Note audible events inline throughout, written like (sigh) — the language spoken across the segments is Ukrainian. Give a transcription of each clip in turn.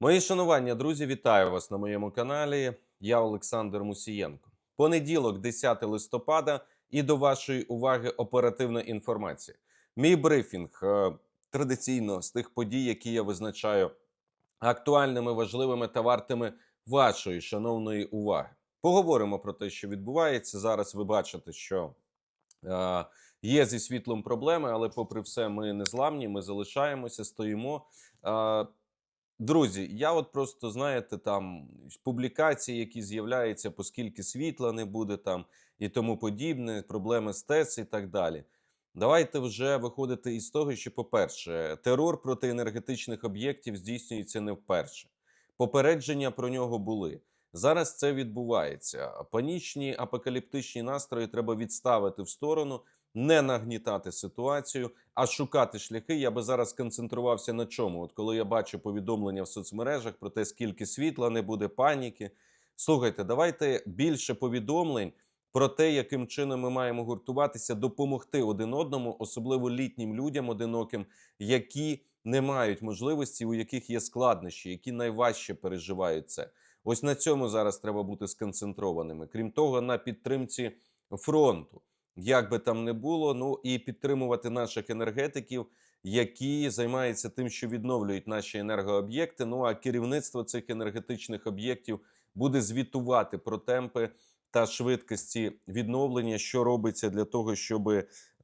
Мої шанування, друзі, вітаю вас на моєму каналі. Я Олександр Мусієнко. Понеділок, 10 листопада, і до вашої уваги оперативна інформація. Мій брифінг е, традиційно з тих подій, які я визначаю актуальними, важливими та вартими вашої шановної уваги. Поговоримо про те, що відбувається зараз. Ви бачите, що е, є зі світлом проблеми, але, попри все, ми не зламні, ми залишаємося, стоїмо. Е, Друзі, я от просто знаєте, там публікації, які з'являються, оскільки світла не буде там і тому подібне, проблеми з ТЕЦ і так далі. Давайте вже виходити із того, що, по-перше, терор проти енергетичних об'єктів здійснюється не вперше. Попередження про нього були. Зараз це відбувається. Панічні апокаліптичні настрої треба відставити в сторону, не нагнітати ситуацію, а шукати шляхи. Я би зараз концентрувався на чому. От коли я бачу повідомлення в соцмережах про те, скільки світла не буде, паніки. Слухайте, давайте більше повідомлень про те, яким чином ми маємо гуртуватися, допомогти один одному, особливо літнім людям одиноким, які не мають можливості, у яких є складнощі, які найважче переживають це. Ось на цьому зараз треба бути сконцентрованими. Крім того, на підтримці фронту, як би там не було, ну і підтримувати наших енергетиків, які займаються тим, що відновлюють наші енергооб'єкти. Ну а керівництво цих енергетичних об'єктів буде звітувати про темпи та швидкості відновлення, що робиться для того, щоб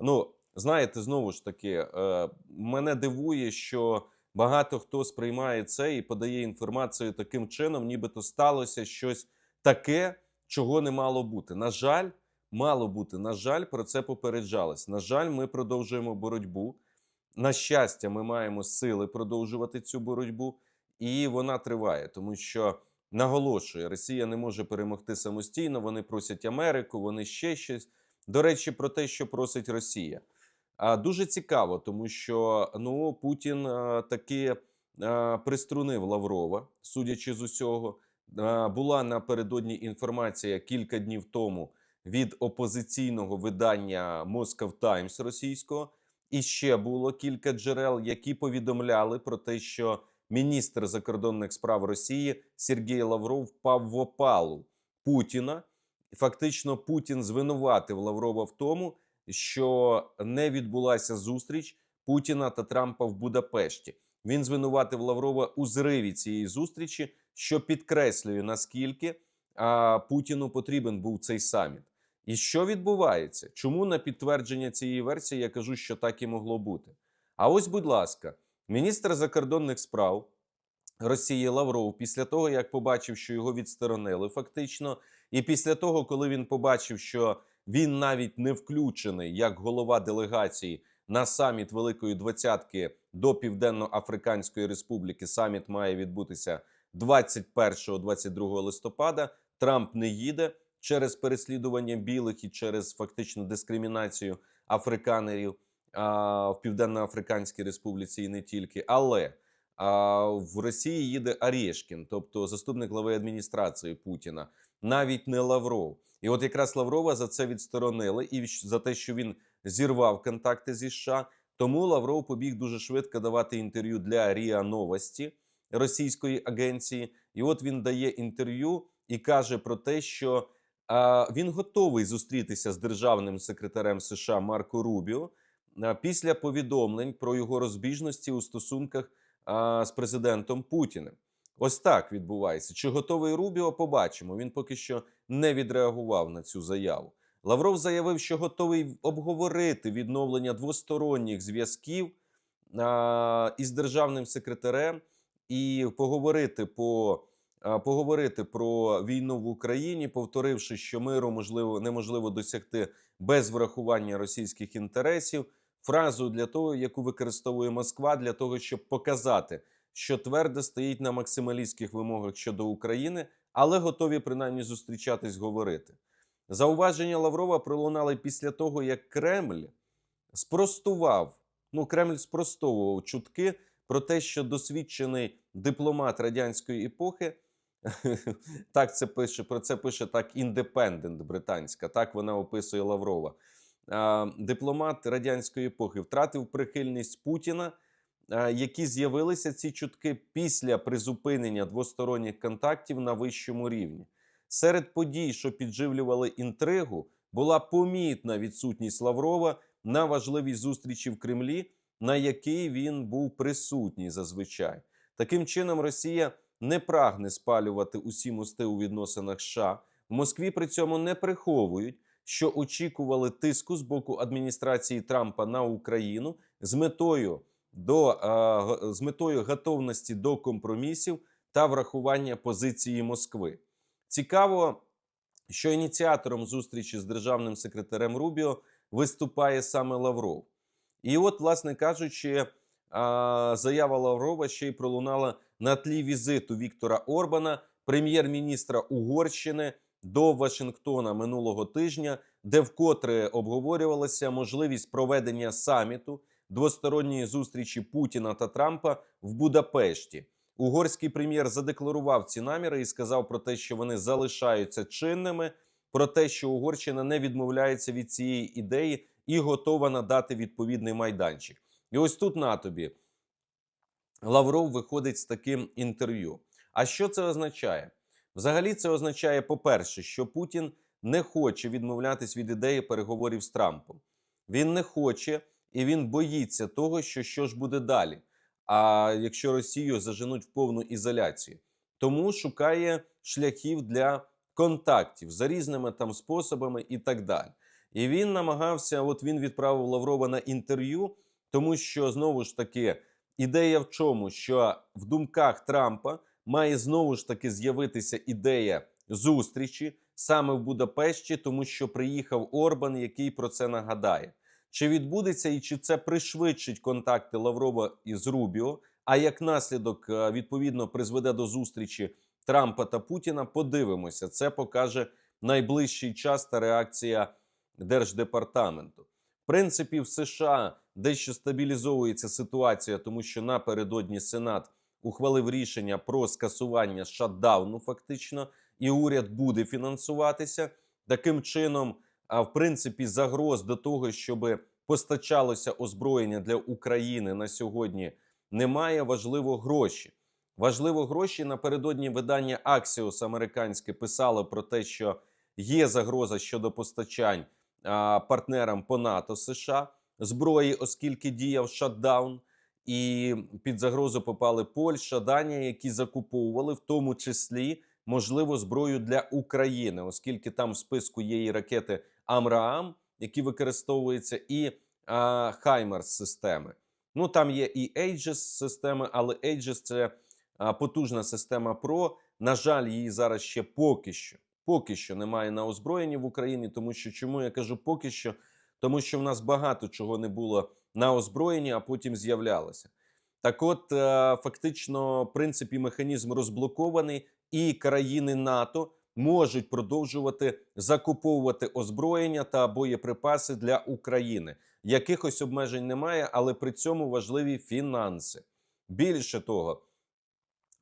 ну знаєте, знову ж таки, е, мене дивує, що багато хто сприймає це і подає інформацію таким чином, нібито сталося щось таке, чого не мало бути. На жаль, мало бути. На жаль, про це попереджалось. На жаль, ми продовжуємо боротьбу. На щастя, ми маємо сили продовжувати цю боротьбу, і вона триває, тому що наголошує, Росія не може перемогти самостійно. Вони просять Америку, вони ще щось. До речі, про те, що просить Росія. А дуже цікаво, тому що ну Путін а, таки а, приструнив Лаврова, судячи з усього. А, була напередодні інформація кілька днів тому від опозиційного видання Moscow Times російського. І ще було кілька джерел, які повідомляли про те, що міністр закордонних справ Росії Сергій Лавров впав в опалу Путіна. Фактично, Путін звинуватив Лаврова в тому, що не відбулася зустріч Путіна та Трампа в Будапешті. Він звинуватив Лаврова у зриві цієї зустрічі, що підкреслює наскільки а, Путіну потрібен був цей саміт. І що відбувається? Чому на підтвердження цієї версії я кажу, що так і могло бути? А ось, будь ласка, міністр закордонних справ Росії Лавров, після того як побачив, що його відсторонили, фактично, і після того, коли він побачив, що він навіть не включений як голова делегації на саміт Великої Двадцятки до Південно-Африканської Республіки. Саміт має відбутися 21-22 листопада. Трамп не їде через переслідування білих і через фактично дискримінацію африканерів а, в Південно-Африканській Республіці і не тільки. Але а, в Росії їде Арєшкін, тобто заступник глави адміністрації Путіна, навіть не Лавров. І от якраз Лаврова за це відсторонили, і за те, що він зірвав контакти зі США. Тому Лавров побіг дуже швидко давати інтерв'ю для Ріа Новості російської агенції. І от він дає інтерв'ю і каже про те, що він готовий зустрітися з державним секретарем США Марко Рубіо після повідомлень про його розбіжності у стосунках з президентом Путіним. Ось так відбувається. Чи готовий Рубіо? Побачимо. Він поки що не відреагував на цю заяву. Лавров заявив, що готовий обговорити відновлення двосторонніх зв'язків із державним секретарем і поговорити по поговорити про війну в Україні, повторивши, що миру можливо неможливо досягти без врахування російських інтересів. Фразу для того, яку використовує Москва, для того, щоб показати, що твердо стоїть на максималістських вимогах щодо України, але готові принаймні зустрічатись говорити. Зауваження Лаврова пролунали після того, як Кремль спростував. Ну, Кремль спростовував чутки про те, що досвідчений дипломат радянської епохи, (laughs) так це пише про це пише так індепендент британська. Так вона описує Лаврова. Дипломат радянської епохи втратив прихильність Путіна які з'явилися ці чутки після призупинення двосторонніх контактів на вищому рівні. Серед подій, що підживлювали інтригу, була помітна відсутність Лаврова на важливій зустрічі в Кремлі, на якій він був присутній зазвичай. Таким чином, Росія не прагне спалювати усі мости у відносинах США. В Москві при цьому не приховують, що очікували тиску з боку адміністрації Трампа на Україну з метою до з метою готовності до компромісів та врахування позиції Москви. Цікаво, що ініціатором зустрічі з державним секретарем Рубіо виступає саме Лавров. І от, власне кажучи, заява Лаврова ще й пролунала на тлі візиту Віктора Орбана, прем'єр-міністра Угорщини, до Вашингтона минулого тижня, де вкотре обговорювалася можливість проведення саміту двосторонньої зустрічі Путіна та Трампа в Будапешті. Угорський прем'єр задекларував ці наміри і сказав про те, що вони залишаються чинними, про те, що Угорщина не відмовляється від цієї ідеї і готова надати відповідний майданчик. І ось тут на тобі Лавров виходить з таким інтерв'ю. А що це означає? Взагалі, це означає, по-перше, що Путін не хоче відмовлятись від ідеї переговорів з Трампом. Він не хоче і він боїться того, що що ж буде далі. А якщо Росію заженуть в повну ізоляцію, тому шукає шляхів для контактів за різними там способами і так далі. І він намагався, от він відправив Лаврова на інтерв'ю, тому що знову ж таки ідея в чому, що в думках Трампа має знову ж таки з'явитися ідея зустрічі саме в Будапешті, тому що приїхав Орбан, який про це нагадає. Чи відбудеться і чи це пришвидшить контакти Лаврова із Рубіо? А як наслідок е, відповідно призведе до зустрічі Трампа та Путіна? Подивимося, це покаже найближчий час та реакція Держдепартаменту. В принципі, в США дещо стабілізовується ситуація, тому що напередодні Сенат ухвалив рішення про скасування шатдауну, фактично, і уряд буде фінансуватися. Таким чином, а в принципі, загроз до того, щоб постачалося озброєння для України на сьогодні, немає. Важливо гроші. Важливо гроші напередодні видання Axios американське писало про те, що є загроза щодо постачань а, партнерам по НАТО США зброї, оскільки діяв шатдаун. І під загрозу попали Польща, Данія, які закуповували в тому числі можливо зброю для України, оскільки там в списку є і ракети Амраам, які використовуються, і а, Хаймерс системи. Ну там є і Aegis системи, але Aegis – це а, потужна система ПРО. На жаль, її зараз ще поки що поки що немає на озброєнні в Україні. Тому що чому я кажу поки що? Тому що в нас багато чого не було на озброєнні, а потім з'являлося. Так, от е, фактично, в принципі, механізм розблокований, і країни НАТО можуть продовжувати закуповувати озброєння та боєприпаси для України. Якихось обмежень немає, але при цьому важливі фінанси. Більше того,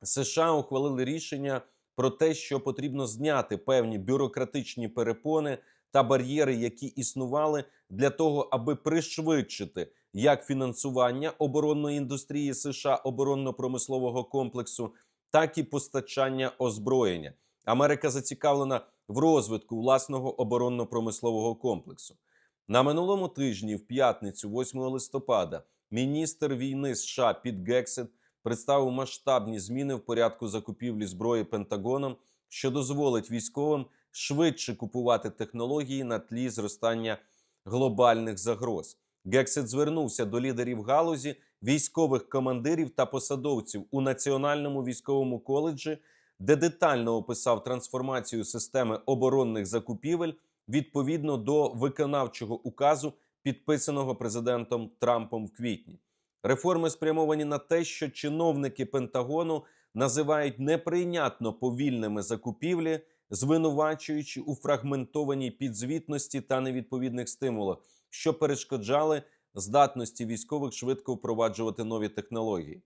США ухвалили рішення про те, що потрібно зняти певні бюрократичні перепони та бар'єри, які існували для того, аби пришвидшити як фінансування оборонної індустрії США оборонно-промислового комплексу, так і постачання озброєння. Америка зацікавлена в розвитку власного оборонно-промислового комплексу. На минулому тижні, в п'ятницю, 8 листопада, міністр війни США Піт Гексет представив масштабні зміни в порядку закупівлі зброї Пентагоном, що дозволить військовим швидше купувати технології на тлі зростання глобальних загроз. Гексет звернувся до лідерів галузі, військових командирів та посадовців у Національному військовому коледжі, де детально описав трансформацію системи оборонних закупівель відповідно до виконавчого указу, підписаного президентом Трампом в квітні. Реформи спрямовані на те, що чиновники Пентагону називають неприйнятно повільними закупівлі, звинувачуючи у фрагментованій підзвітності та невідповідних стимулах, що перешкоджали здатності військових швидко впроваджувати нові технології.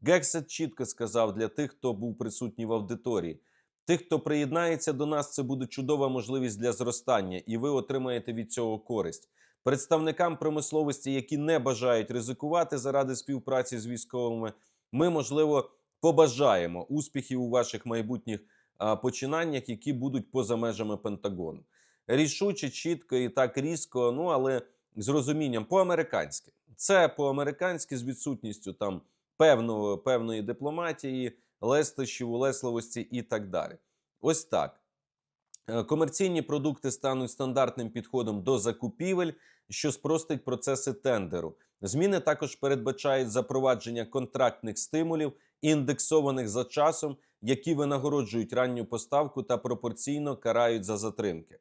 Гексет чітко сказав для тих, хто був присутній в аудиторії. Тих, хто приєднається до нас, це буде чудова можливість для зростання, і ви отримаєте від цього користь. представникам промисловості, які не бажають ризикувати заради співпраці з військовими, ми можливо побажаємо успіхів у ваших майбутніх починаннях, які будуть поза межами Пентагону. Рішуче, чітко і так різко, ну але з розумінням по-американськи. Це по-американськи з відсутністю там певного, певної дипломатії, лестощів, улесливості і так далі. Ось так. Е, Комерційні продукти стануть стандартним підходом до закупівель, що спростить процеси тендеру. Зміни також передбачають запровадження контрактних стимулів, індексованих за часом, які винагороджують ранню поставку та пропорційно карають за затримки.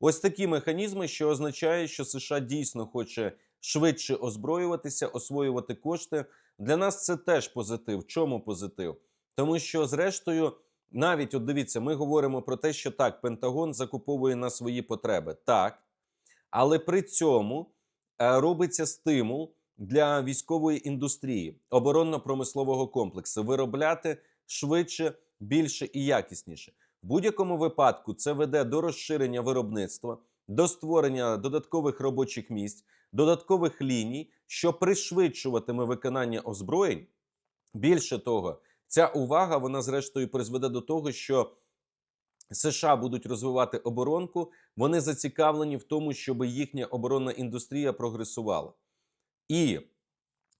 Ось такі механізми, що означає, що США дійсно хоче швидше озброюватися, освоювати кошти. Для нас це теж позитив. Чому позитив? Тому що, зрештою, навіть от дивіться, ми говоримо про те, що так, Пентагон закуповує на свої потреби. Так. Але при цьому е, робиться стимул для військової індустрії, оборонно-промислового комплексу виробляти швидше, більше і якісніше. В будь-якому випадку це веде до розширення виробництва, до створення додаткових робочих місць, додаткових ліній, що пришвидшуватиме виконання озброєнь. Більше того, ця увага вона зрештою призведе до того, що США будуть розвивати оборонку. Вони зацікавлені в тому, щоб їхня оборонна індустрія прогресувала. І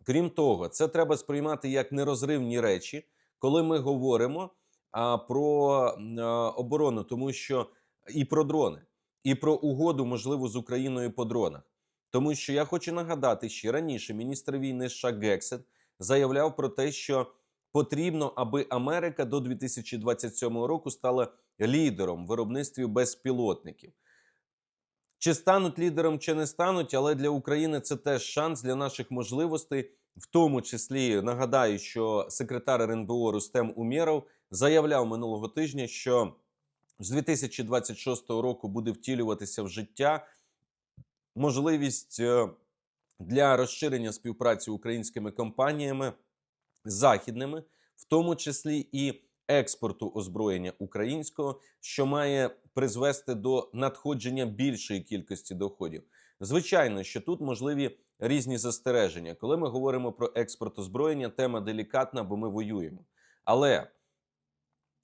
крім того, це треба сприймати як нерозривні речі, коли ми говоримо а, про а, оборону, тому що і про дрони, і про угоду, можливо, з Україною по дронах. Тому що я хочу нагадати, що раніше міністр війни США Гексет заявляв про те, що потрібно, аби Америка до 2027 року стала лідером в виробництві безпілотників. Чи стануть лідером, чи не стануть, але для України це теж шанс для наших можливостей. В тому числі нагадаю, що секретар РНБО Рустем Умєров заявляв минулого тижня, що з 2026 року буде втілюватися в життя можливість е, для розширення співпраці українськими компаніями західними, в тому числі і експорту озброєння українського, що має призвести до надходження більшої кількості доходів. Звичайно, що тут можливі різні застереження. Коли ми говоримо про експорт озброєння, тема делікатна, бо ми воюємо. Але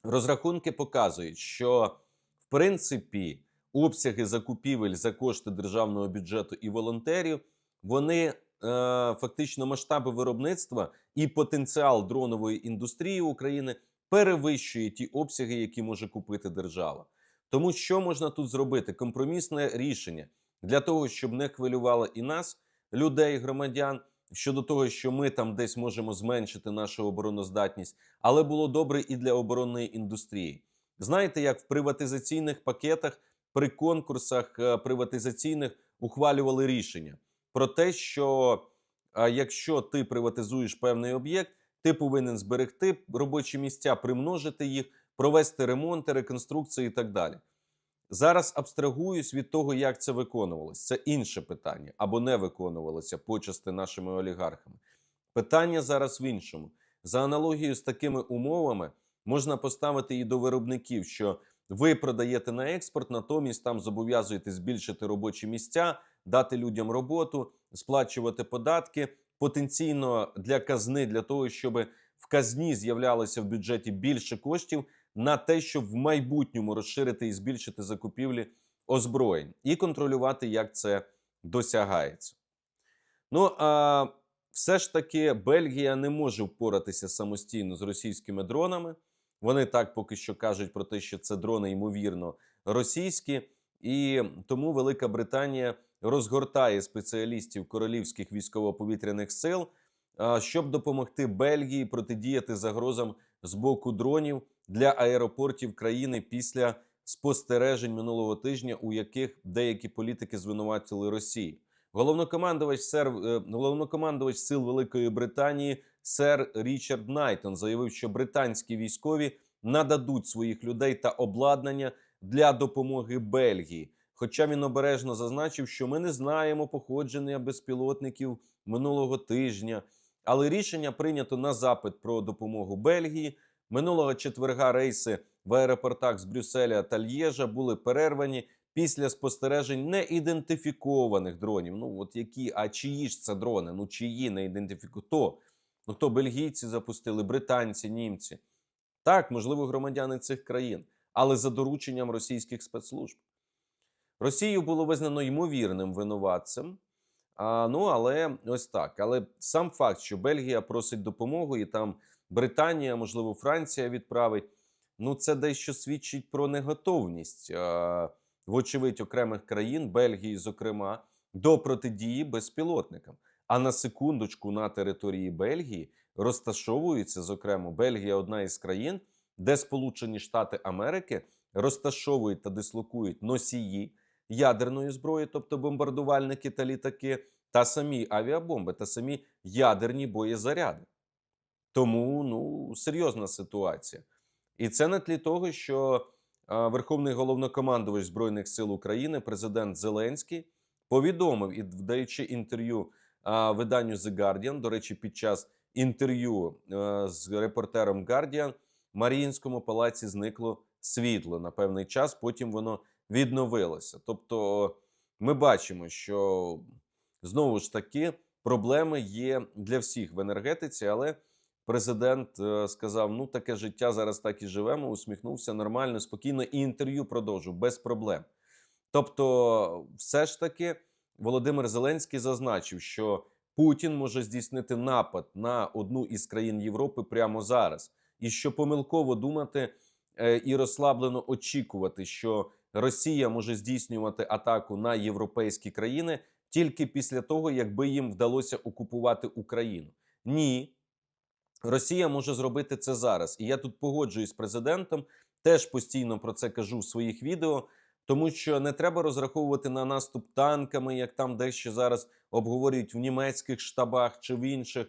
розрахунки показують, що в принципі обсяги закупівель за кошти державного бюджету і волонтерів вони е, фактично масштаби виробництва і потенціал дронової індустрії України перевищує ті обсяги, які може купити держава. Тому що можна тут зробити? Компромісне рішення для того, щоб не хвилювало і нас, людей, громадян, щодо того, що ми там десь можемо зменшити нашу обороноздатність, але було добре і для оборонної індустрії. Знаєте, як в приватизаційних пакетах при конкурсах е, приватизаційних ухвалювали рішення про те, що якщо ти приватизуєш певний об'єкт, ти повинен зберегти робочі місця, примножити їх, провести ремонти, реконструкції і так далі. Зараз абстрагуюсь від того, як це виконувалося. Це інше питання або не виконувалося почасти нашими олігархами. Питання зараз в іншому. За аналогією з такими умовами можна поставити і до виробників, що ви продаєте на експорт, натомість там зобов'язуєте збільшити робочі місця, дати людям роботу, сплачувати податки потенційно для казни, для того, щоб в казні з'являлося в бюджеті більше коштів на те, щоб в майбутньому розширити і збільшити закупівлі озброєнь і контролювати, як це досягається. Ну а все ж таки Бельгія не може впоратися самостійно з російськими дронами. Вони так поки що кажуть про те, що це дрони, ймовірно, російські, і тому Велика Британія розгортає спеціалістів королівських військово-повітряних сил, щоб допомогти Бельгії протидіяти загрозам з боку дронів для аеропортів країни після спостережень минулого тижня, у яких деякі політики звинуватили Росію. Головнокомандувач сер е, головнокомандувач сил Великої Британії сер Річард Найтон заявив, що британські військові нададуть своїх людей та обладнання для допомоги Бельгії. Хоча він обережно зазначив, що ми не знаємо походження безпілотників минулого тижня, але рішення прийнято на запит про допомогу Бельгії. Минулого четверга рейси в аеропортах з Брюсселя та Л'єжа були перервані після спостережень неідентифікованих дронів. Ну от які, а чиї ж це дрони? Ну чиї не ідентифіковані? Хто? Ну хто бельгійці запустили, британці, німці? Так, можливо, громадяни цих країн, але за дорученням російських спецслужб. Росію було визнано ймовірним винуватцем. А, ну, але ось так. Але сам факт, що Бельгія просить допомогу, і там Британія, можливо, Франція відправить. Ну, це дещо свідчить про неготовність, а, вочевидь, окремих країн, Бельгії, зокрема, до протидії безпілотникам. А на секундочку на території Бельгії розташовується, зокрема, Бельгія одна із країн, де Сполучені Штати Америки розташовують та дислокують носії ядерної зброї, тобто бомбардувальники та літаки, та самі авіабомби, та самі ядерні боєзаряди. Тому ну серйозна ситуація. І це на тлі того, що Верховний головнокомандувач Збройних сил України, президент Зеленський, повідомив і даючи інтерв'ю виданню The Guardian, до речі, під час інтерв'ю з репортером Guardian, Маріїнському палаці зникло світло на певний час. Потім воно відновилося. Тобто, ми бачимо, що знову ж таки проблеми є для всіх в енергетиці, але президент е, сказав: ну таке життя зараз так і живемо. Усміхнувся нормально, спокійно, і інтерв'ю продовжив без проблем. Тобто, все ж таки, Володимир Зеленський зазначив, що Путін може здійснити напад на одну із країн Європи прямо зараз, і що помилково думати і розслаблено очікувати, що Росія може здійснювати атаку на європейські країни тільки після того, якби їм вдалося окупувати Україну. Ні, Росія може зробити це зараз. І я тут погоджуюсь з президентом, теж постійно про це кажу в своїх відео. Тому що не треба розраховувати на наступ танками, як там дещо зараз обговорюють в німецьких штабах чи в інших.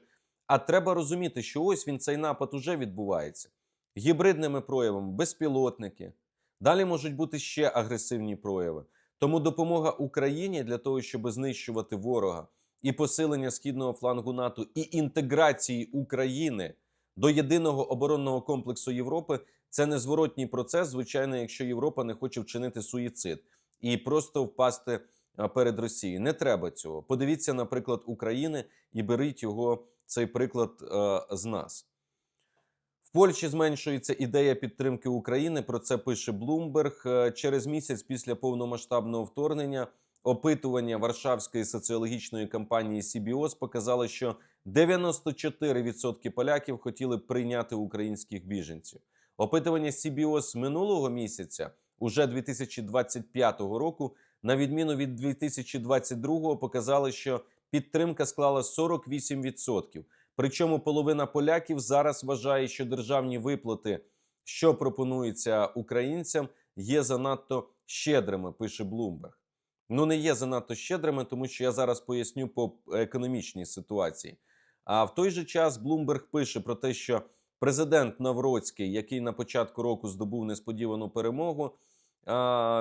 А треба розуміти, що ось він цей напад уже відбувається гібридними проявами, безпілотники. Далі можуть бути ще агресивні прояви. Тому допомога Україні для того, щоб знищувати ворога і посилення східного флангу НАТО і інтеграції України до єдиного оборонного комплексу Європи це незворотній процес, звичайно, якщо Європа не хоче вчинити суїцид і просто впасти перед Росією. Не треба цього. Подивіться, наприклад, України і беріть його цей приклад з нас. Польщі зменшується ідея підтримки України. Про це пише Блумберг. Через місяць після повномасштабного вторгнення опитування Варшавської соціологічної кампанії CBOS показало, що 94% поляків хотіли б прийняти українських біженців. Опитування CBOS минулого місяця, уже 2025 року, на відміну від 2022, показало, що підтримка склала 48%. Причому половина поляків зараз вважає, що державні виплати, що пропонуються українцям, є занадто щедрими. Пише Блумберг. Ну не є занадто щедрими, тому що я зараз поясню по економічній ситуації. А в той же час Блумберг пише про те, що президент Навроцький, який на початку року здобув несподівану перемогу,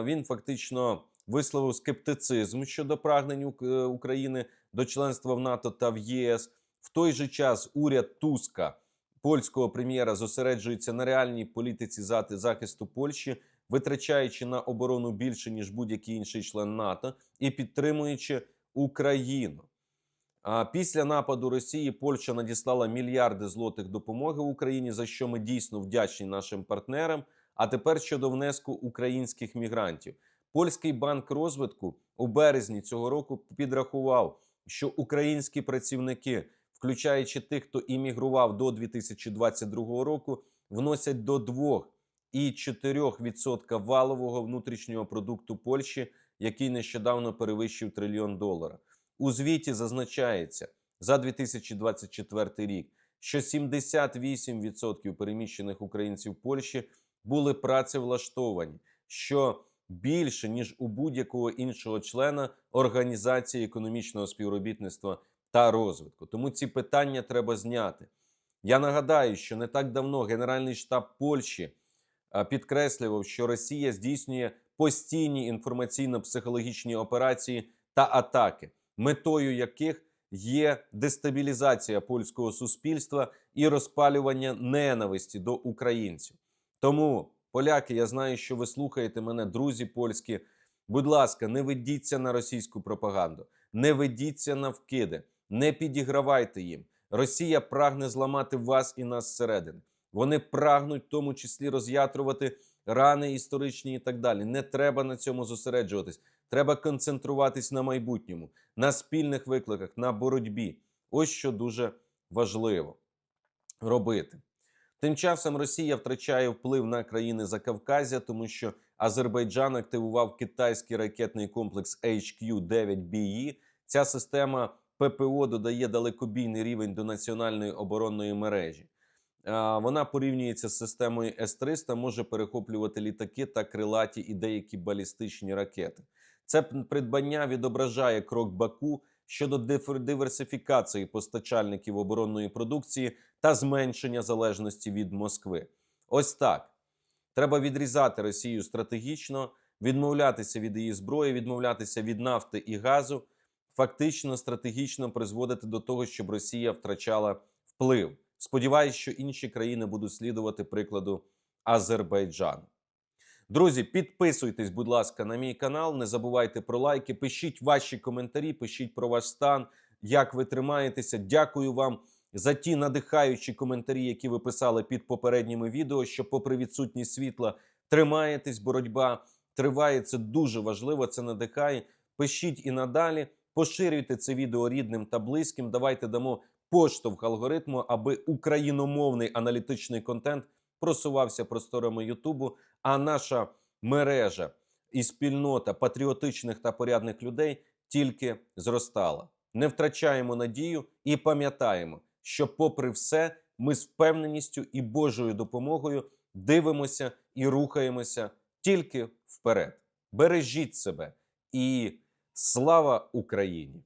він фактично висловив скептицизм щодо прагнень е, України до членства в НАТО та в ЄС. В той же час уряд Туска, польського прем'єра, зосереджується на реальній політиці захисту Польщі, витрачаючи на оборону більше ніж будь-який інший член НАТО, і підтримуючи Україну. А після нападу Росії Польща надіслала мільярди злотих допомоги Україні, за що ми дійсно вдячні нашим партнерам. А тепер щодо внеску українських мігрантів, польський банк розвитку у березні цього року підрахував, що українські працівники, включаючи тих, хто іммігрував до 2022 року, вносять до 2,4% валового внутрішнього продукту Польщі, який нещодавно перевищив трильйон доларів. У звіті зазначається за 2024 рік, що 78% переміщених українців Польщі були працевлаштовані, що більше ніж у будь-якого іншого члена організації економічного співробітництва та розвитку. Тому ці питання треба зняти. Я нагадаю, що не так давно Генеральний штаб Польщі підкреслював, що Росія здійснює постійні інформаційно-психологічні операції та атаки, метою яких є дестабілізація польського суспільства і розпалювання ненависті до українців. Тому, поляки, я знаю, що ви слухаєте мене, друзі польські. Будь ласка, не ведіться на російську пропаганду, не ведіться на вкиди, не підігравайте їм. Росія прагне зламати вас і нас зсередини. Вони прагнуть в тому числі роз'ятрувати рани історичні і так далі. Не треба на цьому зосереджуватись. Треба концентруватись на майбутньому, на спільних викликах, на боротьбі. Ось що дуже важливо робити. Тим часом Росія втрачає вплив на країни Закавказя, тому що Азербайджан активував китайський ракетний комплекс HQ-9BE. Ця система ППО додає далекобійний рівень до національної оборонної мережі. Вона порівнюється з системою С-300, може перехоплювати літаки та крилаті і деякі балістичні ракети. Це придбання відображає крок Баку щодо диверсифікації постачальників оборонної продукції та зменшення залежності від Москви. Ось так. Треба відрізати Росію стратегічно, відмовлятися від її зброї, відмовлятися від нафти і газу, фактично стратегічно призводити до того, щоб Росія втрачала вплив. Сподіваюсь, що інші країни будуть слідувати прикладу Азербайджану. Друзі, підписуйтесь, будь ласка, на мій канал. Не забувайте про лайки. Пишіть ваші коментарі, пишіть про ваш стан, як ви тримаєтеся. Дякую вам за ті надихаючі коментарі, які ви писали під попередніми відео. Що, попри відсутність світла, тримаєтесь, боротьба триває. Це дуже важливо. Це надихає. Пишіть і надалі. Поширюйте це відео рідним та близьким. Давайте дамо поштовх алгоритму, аби україномовний аналітичний контент просувався просторами Ютубу. А наша мережа і спільнота патріотичних та порядних людей тільки зростала. Не втрачаємо надію і пам'ятаємо, що, попри все, ми з впевненістю і Божою допомогою дивимося і рухаємося тільки вперед. Бережіть себе і слава Україні!